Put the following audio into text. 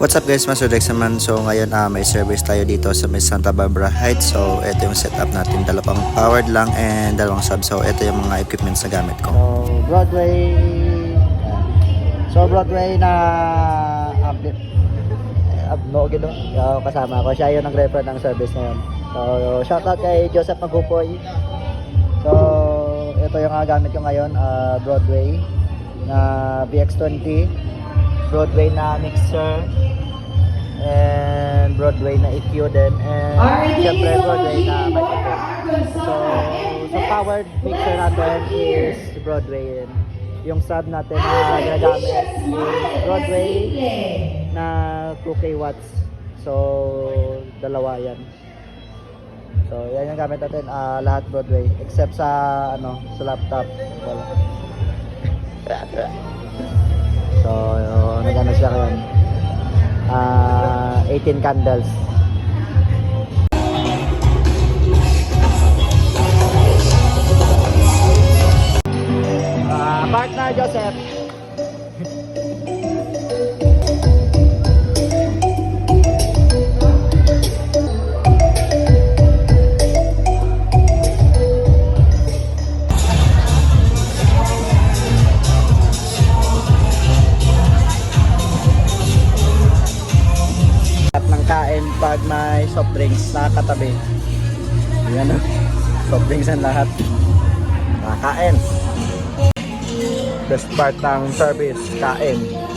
What's up guys, Master Dex naman. So ngayon ah, may service tayo dito sa may Santa Barbara Heights. So ito yung setup natin, dalawang powered lang and dalawang sub. So ito yung mga equipments na gamit ko. So, Broadway. So, Broadway na update. Abno, gino. Yung kasama ko. Siya yung nag-refer ng service na yun. So, shoutout kay Joseph Magupoy. So, ito yung uh, gamit ko ngayon. ah, Broadway na VX20. Broadway na mixer. And Broadway na EQ din. And syempre Broadway na microphone. So, sa powered mixer natin is Broadway yun. Yung sub natin na ginagamit is Broadway na 2K watts. So, dalawa yan. So, yan yung gamit natin. ah lahat Broadway. Except sa, ano, sa laptop. Wala. so, nagano siya ngayon. Ah, 18 candles. Ah, partner Joseph. Kain pag may soft drinks na katabi. Yan o. Soft drinks ang lahat. Nakakain. Best part ng service, kain.